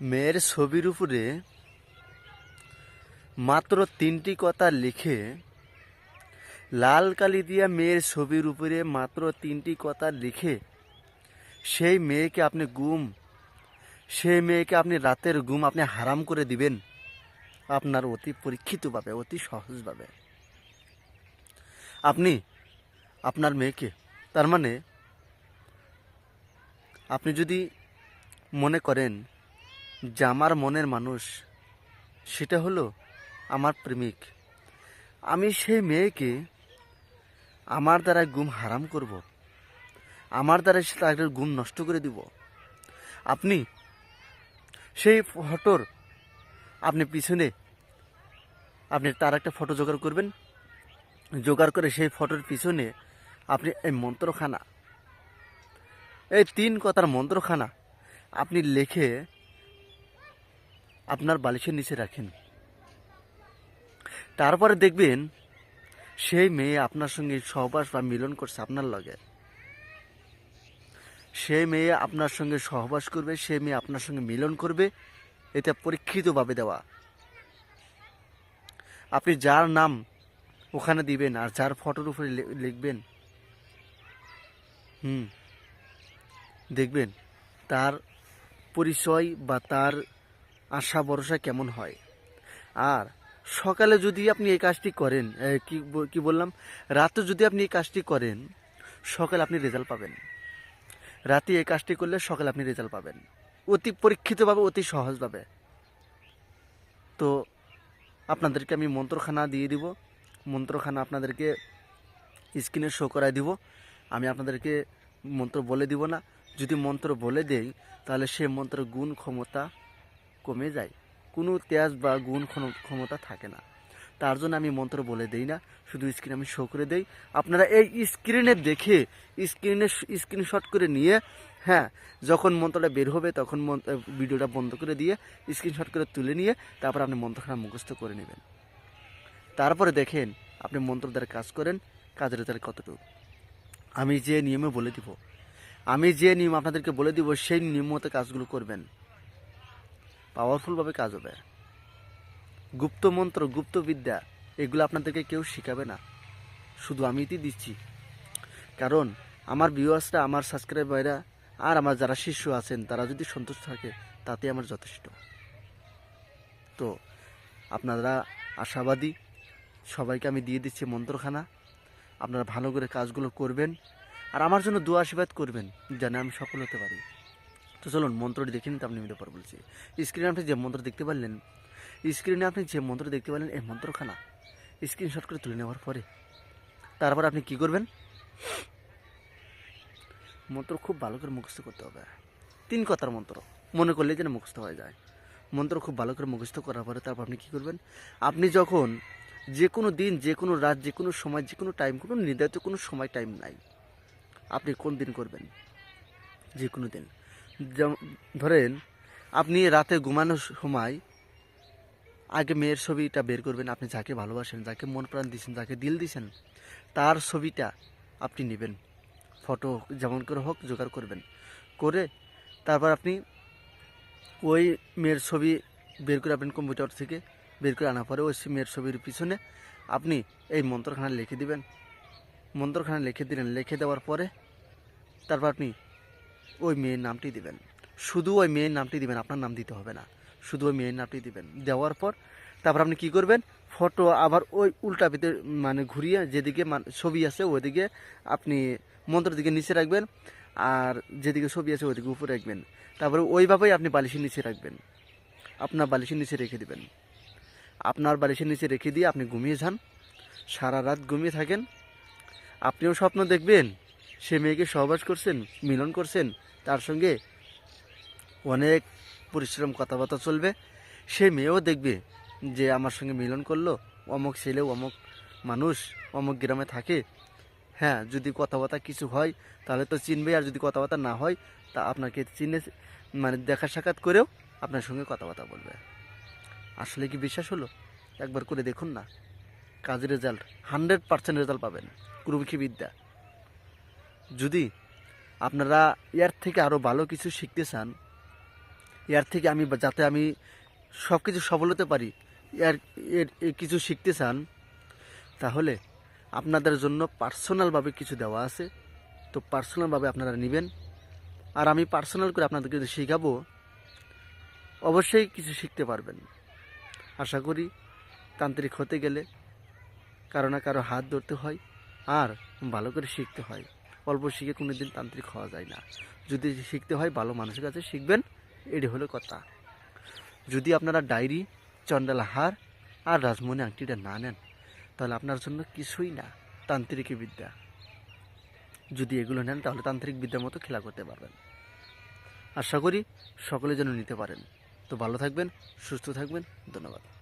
মেয়ের ছবির উপরে মাত্র তিনটি কথা লিখে লাল কালি দিয়া মেয়ের ছবির উপরে মাত্র তিনটি কথা লিখে সেই মেয়েকে আপনি গুম, সেই মেয়েকে আপনি রাতের গুম আপনি হারাম করে দিবেন আপনার অতি পরীক্ষিতভাবে, অতি সহজভাবে। আপনি, আপনার মেয়েকে, তার মানে আপনি যদি মনে করেন যে আমার মনের মানুষ, সেটা হলো আমার প্রেমিক। আমি সেই মেয়েকে আমার দ্বারা গুম হারাম করব। আমার দ্বারা সে তাদের গুম নষ্ট করে দিব। আপনি সেই ফটোর আপনি পিছনে, আপনি তার একটা ফটো জোগাড় করবেন। জোগাড় করে সেই ফটোর পিছনে আপনি এই মন্ত্রখানা, এই তিন কথার মন্ত্রখানা আপনি লিখে আপনার বালিশের নিচে রাখেন। তারপরে দেখবেন সেই মেয়ে আপনার সঙ্গে সহবাস বা মিলন করছে আপনার লগে। সেই মেয়ে আপনার সঙ্গে সহবাস করবে সে মেয়ে আপনার সঙ্গে মিলন করবে, এটা পরীক্ষিতভাবে দেওয়া। আপনি যার নাম ওখানে দিবেন আর যার ফটোর উপরে লিখবেন, হুম, দেখবেন তার পরিচয় বা তার আশা, ভরসা কেমন হয়? আর সকালে যদি আপনি এই কাজটি করেন কি বললাম? রাতে যদি আপনি এই কাজটি করেন, সকালে আপনি রেজাল্ট পাবেন। রাতে এই কাজটি করলে সকালে আপনি রেজাল্ট পাবেন। অতি পরীক্ষিতভাবে, অতি সহজভাবে। তো আপনাদেরকে আমি মন্ত্রখানা দিয়ে দিব। মন্ত্রখানা আপনাদেরকে স্ক্রিনে শো করায় দিব। আমি আপনাদেরকে মন্ত্র বলে দিব না। যদি মন্ত্র বলে দেই, তাহলে সে মন্ত্রের গুণ, ক্ষমতা কমে যায়। কোনো তেজ বা গুণ ক্ষম- ক্ষমতা থাকে না। তার জন্য আমি মন্ত্র বলে দেই না, শুধু স্ক্রিন আমি শো করে দেই। আপনারা এই স্ক্রিনে দেখে স্ক্রিনে স্ক্রিনশট করে নিয়ে হ্যাঁ যখন মন্ত্রটা বের হবে তখন ভিডিওটা বন্ধ করে দিয়ে স্ক্রিনশট করে তুলে নিয়ে তারপর আপনি মন্ত্রখানা মুখস্থ করে নেবেন। তারপরে দেখেন, আপনি মন্ত্র দ্বারা কাজ করেন, কাজের রেজাল্ট কতটুকু। আমি যে নিয়মে বলে দিব, আমি যে নিয়ম আপনাদেরকে বলে দিব, সেই নিয়ম মতো কাজগুলো করবেন। পাওয়ারফুলভাবে কাজ হবে। গুপ্ত মন্ত্র, গুপ্ত বিদ্যা, এগুলো আপনাদেরকে কেউ শেখাবে না। শুধু আমি আমিই দিচ্ছি। কারণ আমার ভিউয়ার্সরা আমার সাবস্ক্রাইবাররা আর আমার যারা শিষ্য আছেন, তারা যদি সন্তুষ্ট থাকে, তাতে আমার যথেষ্ট। তো আপনারা আশাবাদী, সবাইকে আমি দিয়ে দিচ্ছি মন্ত্রখানা। আপনারা ভালো করে কাজগুলো করবেন, আর আমার জন্য দু আশীর্বাদ করবেন, যেন আমি সফল হতে পারি। তো চলুন মন্ত্রটি দেখে নিতে আপনি নিতে পর বলছি। স্ক্রিনে আপনি যে মন্ত্র দেখতে পারলেন, স্ক্রিনে আপনি যে মন্ত্র দেখতে পারলেন, এই মন্ত্রখানা, স্ক্রিনশট করে তুলে নেওয়ার পরে, তারপর আপনি কি করবেন? মন্ত্র খুব ভালো করে মুখস্থ করতে হবে। তিন কথার মন্ত্র, মনে করলে যেন মুখস্থ হয়ে যায়। মন্ত্র খুব ভালো করে মুখস্থ করার পরে তারপর আপনি কি করবেন? আপনি যখন যে কোনো দিন, যে কোনো রাত, যে কোনো সময়, যে কোনো টাইম কোনো নির্ধারিত কোনো সময় টাইম নাই, আপনি কোন দিন করবেন? যে কোনো দিন। ধরেন, আপনি রাতে ঘুমানোর সময় আগে মেয়ের ছবিটা বের করবেন, আপনি যাকে ভালোবাসেন, যাকে মন প্রাণ দিয়েছেন, যাকে দিল দিয়েছেন, তার ছবিটা আপনি নেবেন। ফটো যেমন করে হোক, জোগাড় করবেন। করে তারপর আপনি ওই মেয়ের ছবি বের করে আপনি কম্পিউটার থেকে বের করে আনার পরে ওই মেয়ের ছবির পিছনে আপনি এই মন্ত্রখানা লিখে দিবেন। মন্ত্রখানা লিখে দিলেন, লিখে দেওয়ার পরে তারপর আপনি ওই মেয়ের নামটি দিবেন। শুধু ওই মেয়ের নামটি দিবেন, আপনার নাম দিতে হবে না। শুধু ওই মেয়ের নামটি দিবেন। দেওয়ার পর তারপর আপনি কি করবেন? ফটো আবার ওই উল্টা পিতে মানে ঘুরিয়ে যেদিকে ছবি আছে ওইদিকে আপনি মন্ত্রের দিকে নিচে রাখবেন আর যেদিকে ছবি আছে ওইদিকে উপরে রাখবেন। তারপরে ওইভাবেই আপনি বালিশের নিচে রাখবেন। আপনার বালিশের নিচে রেখে দিবেন। আপনার বালিশের নিচে রেখে দিয়ে আপনি ঘুমিয়ে যান। সারা রাত ঘুমিয়ে থাকেন। আপনিও স্বপ্ন দেখবেন সে মেয়েকে সহবাস করছেন, মিলন করছেন, তার সঙ্গে অনেক পরিশ্রম কথাবার্তা চলবে। সে মেয়েও দেখবে যে আমার সঙ্গে মিলন করল, অমুক ছেলে, অমুক মানুষ, অমুক গ্রামে থাকে। হ্যাঁ যদি কথাবার্তা কিছু হয়, তাহলে তো চিনবে, আর যদি কথাবার্তা না হয়, তা আপনাকে চিনে মানে দেখা সাক্ষাৎ করেও আপনার সঙ্গে কথাবার্তা বলবে। আসলে কি বিশ্বাস হলো? একবার করে দেখুন না। কাজের রেজাল্ট হান্ড্রেড পার্সেন্ট রেজাল্ট পাবেন। কুরুমুখী বিদ্যা যদি আপনারা এর থেকে আরও ভালো কিছু শিখতে চান, এর থেকে আমি যাতে আমি সব কিছু সফল হতে পারি এর এর কিছু শিখতে চান, তাহলে আপনাদের জন্য পার্সোনালভাবে কিছু দেওয়া আছে। তো পার্সোনালভাবে আপনারা নেবেন। আর আমি পার্সোনাল করে আপনাদেরকে যদি শেখাবো, অবশ্যই কিছু শিখতে পারবেন। আশা করি তান্ত্রিক হতে গেলে কারও না কারও হাত ধরতে হয়, আর ভালো করে শিখতে হয়। অল্প শিখে কোনো দিন তান্ত্রিক হওয়া যায় না। যদি শিখতে হয় ভালো মানুষের কাছে শিখবেন, এটি হলো কথা। যদি আপনারা ডায়েরি চন্ডাল হার আর রাজমণি আংটিটা না নেন, তাহলে আপনার জন্য কিছুই না, তান্ত্রিক বিদ্যা। যদি এগুলো নেন, তাহলে তান্ত্রিক বিদ্যার মতো খেলা করতে পারবেন। আশা করি সকলে যেন নিতে পারেন। তো ভালো থাকবেন, সুস্থ থাকবেন, ধন্যবাদ।